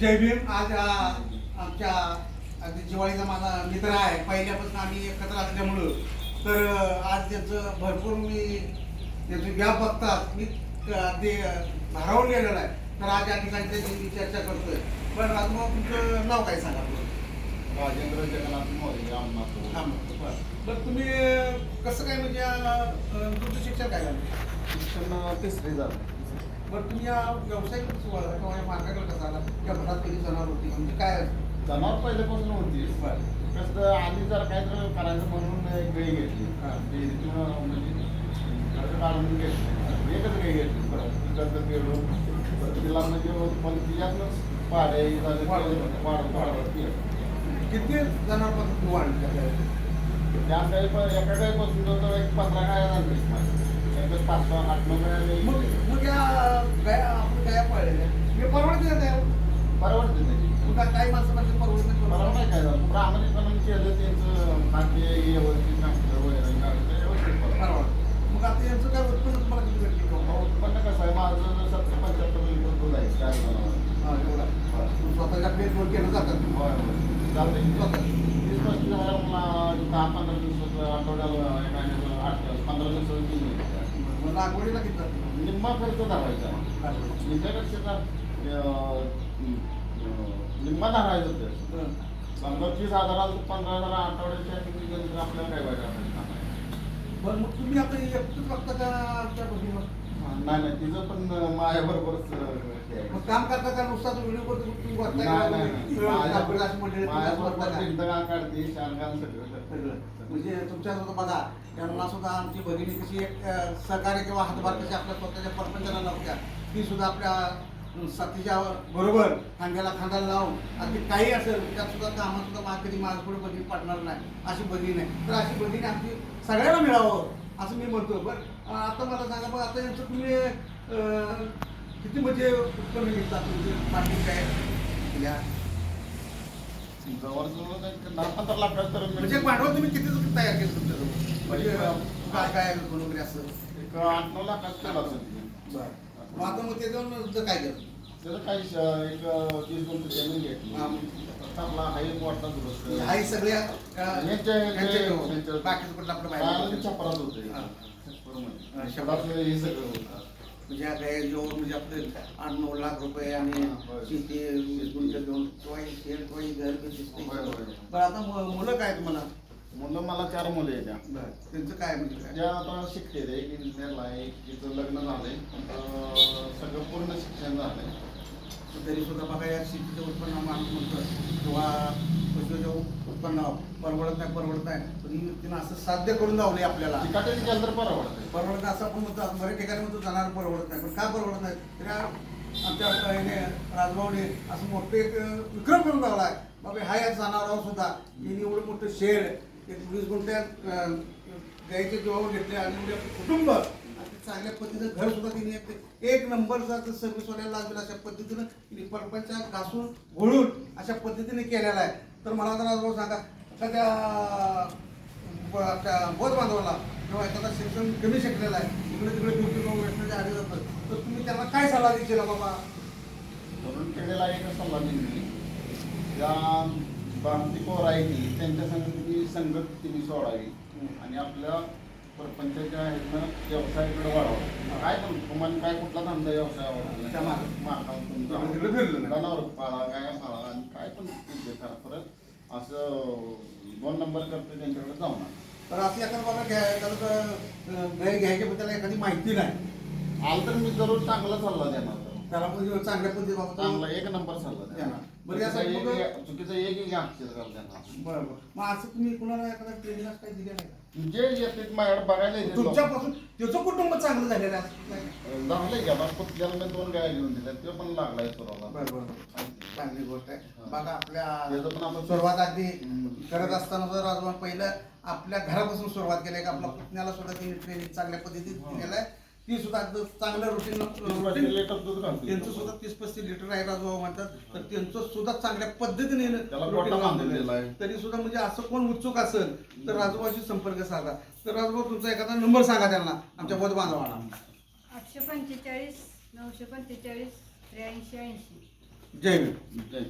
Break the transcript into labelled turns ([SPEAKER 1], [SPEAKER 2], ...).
[SPEAKER 1] जय भीम. आज आमच्या अगदी जिवाळीचा माझा मित्र आहे. पहिल्यापासून आम्ही एकत्र असल्यामुळं. तर आज त्याचं भरपूर मी त्याची व्याप बघतात. मी ते भारावून गेलेलं आहे. तर आज या ठिकाणी त्याची मी चर्चा करतोय. पण राजभाऊ तुमचं नाव काय सांगा?
[SPEAKER 2] राजेंद्र जगन्नाथ मोरे
[SPEAKER 1] हा,
[SPEAKER 2] आमनापूर
[SPEAKER 1] बरं. तुम्ही कसं काय म्हणजे तुमचं शिक्षण काय झालं?
[SPEAKER 2] शिक्षण तिसरी झालं.
[SPEAKER 1] बरं तुम्ही या व्यवसाय कसं वळला किंवा या मार्गाकडे कसा आला या घरात कधी जाणार होती? म्हणजे काय
[SPEAKER 2] जनावर पहिल्यापासून होती. कसं आम्ही जर काय तर करायचं म्हणून एक गाई घेतली.
[SPEAKER 1] हा.
[SPEAKER 2] म्हणजे काढून घेतली. एकच गाई घेतली. परत कर्ज फेडून परत तिला म्हणजे पण तिच्यातनंच पाडे झाले. वाढत वाढत गेलं.
[SPEAKER 1] किती तू वाढली
[SPEAKER 2] त्या पण एका गाईपासून जवळ एक पंधरा गाया झाली. पाच सहा आठ नऊ गाया गाई
[SPEAKER 1] मग मग या गाया आपण गाया पाळलेल्या मी परवडते का त्या
[SPEAKER 2] परवडते नाही.
[SPEAKER 1] काय- काही माणसं म्हणजे परवडत नाही.
[SPEAKER 2] मला नाही काय झालं? केलं त्यांचं खाद्य व्यवस्थित वगैरे.
[SPEAKER 1] परवडत. मग आता यांचं काय उत्पन्न तुम्हाला किती भेटली किंवा
[SPEAKER 2] उत्पन्न कसं आहे? माझं सत्तर पंच्याहत्तर लिटर दूध आहे काय
[SPEAKER 1] हा, एवढा. स्वतःच्या पेटवर केलं जातात
[SPEAKER 2] चालतंय स्वतः वीस पस्तीस हजार दहा पंधरा दिवसाचं आठवड्याला आठ पंधरा दिवसाचं तीन.
[SPEAKER 1] मग लागवडीला किती जातं?
[SPEAKER 2] निम्मा खर्च धरायचा.
[SPEAKER 1] लागवड.
[SPEAKER 2] निम्म्यापेक्षा निम्मा धरायचं होतं
[SPEAKER 1] हं.
[SPEAKER 2] समजा तीस हजाराला पंधरा हजार आठवड्याच्या आपल्याला काय वाटायचं
[SPEAKER 1] बरं मग तुम्ही आता एकटंच बघता का आमच्या?
[SPEAKER 2] नाही नाही तिचं पण माझ्याबरोबरच.
[SPEAKER 1] मग काम करता का नुसता व्हिडिओ करतो तुम्ही
[SPEAKER 2] नाही, नाही. माझ्या-
[SPEAKER 1] असं असं करता का?
[SPEAKER 2] काढते, शानगाल सगळं करते.
[SPEAKER 1] सगळं. म्हणजे तुमच्या सुद्धा बघा त्यांना सुद्धा आमची भगिनी कशी एक अं, सहकार्य किंवा हातभार कशी आपल्या स्वतःच्या परपंचाला लावत्या ती सुद्धा आपल्या साथीच्या बरोबर खांद्याला खांद्याला लावून अगदी काही असेल त्यात सुद्धा कामात सुद्धा मला कधी माझ पुढे बघितली पडणार नाही अशी बघितली नाही. तर अशी बघितली आमची सगळ्यांना मिळावं असं मी म्हणतो बरं आता मला सांगा बघ आता यांचं तुम्ही किती म्हणजे उत्पन्न घेतात म्हणजे पाठी काय? या. म्हणजे भांडवल तुम्ही किती तयार केलं तुमच्याजवळ? म्हणजे काय काय वगैरे असं?
[SPEAKER 2] एक आठ नऊ लाखाचं केलं.
[SPEAKER 1] बरं. मग आता मग ते जाऊन काय केलं?
[SPEAKER 2] त्याचं काही एक जमीन घेतली
[SPEAKER 1] हा.
[SPEAKER 2] आपला हा एक मोठा दुरुस्त
[SPEAKER 1] हाही सगळ्या अं,
[SPEAKER 2] यांच्या-
[SPEAKER 1] यांच्या बाकीचं कुठलं आपलं
[SPEAKER 2] बाहेर छपरात होते?
[SPEAKER 1] हा.
[SPEAKER 2] सगळं होतं.
[SPEAKER 1] म्हणजे आता हे जो म्हणजे आपले आठ नऊ लाख रुपये आणि. शेती वीस गुंठ घेऊन किंवा शेत. किंवा घर. पण आता मुलं काय तुम्हाला?
[SPEAKER 2] मुलं मला चार मुलं आहेत त्या.
[SPEAKER 1] त्यांचं काय म्हणजे
[SPEAKER 2] ज्या आता शिकते एक इंजिनियरला आहे तिचं लग्न झालंय. सगळं पूर्ण शिक्षण झालंय.
[SPEAKER 1] तरी सुद्धा बघा या शेतीचं उत्पन्न माणूस म्हणतो किंवा पशुचं उत्पन्न परवडत नाही परवडत नाही. पण व्यक्तीनं असं साध्य करून लावले आपल्याला.
[SPEAKER 2] केलं तर
[SPEAKER 1] परवडत नाही. असं आपण म्हणतो बऱ्याच ठिकाणी म्हणतो जाणार परवडत नाही. पण का परवडत नाही? तर आमच्या ह्याने राजभाऊने असं मोठं एक विक्रम करून लावला आहे. बाबा हा या जनावरावर सुद्धा यांनी एवढं मोठं शेड एक वीस गुंठ्यात अं, गाईचे जीवावर घेतले आणि एवढे कुटुंब चांगल्या पद्धतीनं घर सुद्धा तिने एक एक नंबरचा सर्व्हिस वाल्याला लागेल अशा पद्धतीनं तिने परपंचा घासून घोळून अशा पद्धतीने केलेला आहे. तर मला आता राजभाऊ सांगा एखाद्या बोध बांधवाला किंवा एखादा शिक्षण कमी शिकलेला आहे इकडे तिकडे ड्युटी करून वेस्टमध्ये आले जातं तर तुम्ही त्यांना काय सल्ला देशील बाबा?
[SPEAKER 2] तरुण पिढीला एक सल्ला दिली ज्या पोर आहे ती त्यांच्या संगती संगत तिने सोडावी. आणि आपल्या परपंचाच्या ह्यानं व्यवसायाकडे वाढावं काय पण तुम्हाला काय कुठला धंदा व्यवसाय
[SPEAKER 1] त्या मागं.
[SPEAKER 2] मागा
[SPEAKER 1] तिकडे फिरलं नाही.
[SPEAKER 2] जनावर पाळा काय पाळा आणि काय पण करा. परत असं दोन नंबर करतो त्यांच्याकडे जाऊ नका
[SPEAKER 1] तर असं एखादं बघा घ्या एखादं गाय घ्यायच्याबद्दल एखादी माहिती नाही.
[SPEAKER 2] आलं तर मी जरूर चांगला सल्ला देणार.
[SPEAKER 1] त्याला पण चांगल्या पद्धती
[SPEAKER 2] चांगला एक नंबर
[SPEAKER 1] देणार.
[SPEAKER 2] देणार
[SPEAKER 1] बरं, यासाठी
[SPEAKER 2] चुकीचा
[SPEAKER 1] मग-
[SPEAKER 2] एक- चुकीचा एक एक अक्षर देणार
[SPEAKER 1] बरं बरं मग असं तुम्ही कुणाला एखादा ट्रेनिंग काही दिलं नाही का?
[SPEAKER 2] जे येते माझ्याकडे बघायला येते लोक.
[SPEAKER 1] तुमच्यापासून त्याचं कुटुंब चांगलं झालेलं आहे असं काय?
[SPEAKER 2] लागलंय की पुतल्याला मी दोन गाय घेऊन दिल्या ते पण लागलाय सुराला
[SPEAKER 1] बरं बरं चांगली गोष्ट आहे. बघा आपल्या
[SPEAKER 2] त्याचं पण आपण
[SPEAKER 1] सुरुवात अगदी. करत असताना सुद्धा राजभवन पहिलं आपल्या घरापासून सुरुवात केली का आपल्या पुतण्याला सुद्धा तिने ट्रेनिंग चांगल्या पद्धतीत
[SPEAKER 2] हा.
[SPEAKER 1] केलंय ती सुद्धा अगदी चांगलं रुटीन
[SPEAKER 2] तीस लिटर दूध घालतो.
[SPEAKER 1] त्यांचं सुद्धा तीस पस्तीस लिटर आहे राजभाऊ म्हणतात. तर त्यांचं सुद्धा चांगल्या पद्धतीने
[SPEAKER 2] त्याला
[SPEAKER 1] बांधलेलं
[SPEAKER 2] दिलाय.
[SPEAKER 1] आहे. तरी सुद्धा म्हणजे असं कोण उत्सुक असेल तर राजभाऊशी संपर्क साधा. तर राजभाऊ तुमचा एखादा नंबर सांगा त्यांना आमच्या बोध बांधवाला
[SPEAKER 3] आठशे पंचेचाळीस नऊशे पंचेचाळीस त्र्याऐंशी ऐंशी.
[SPEAKER 1] जय भीम.
[SPEAKER 2] जय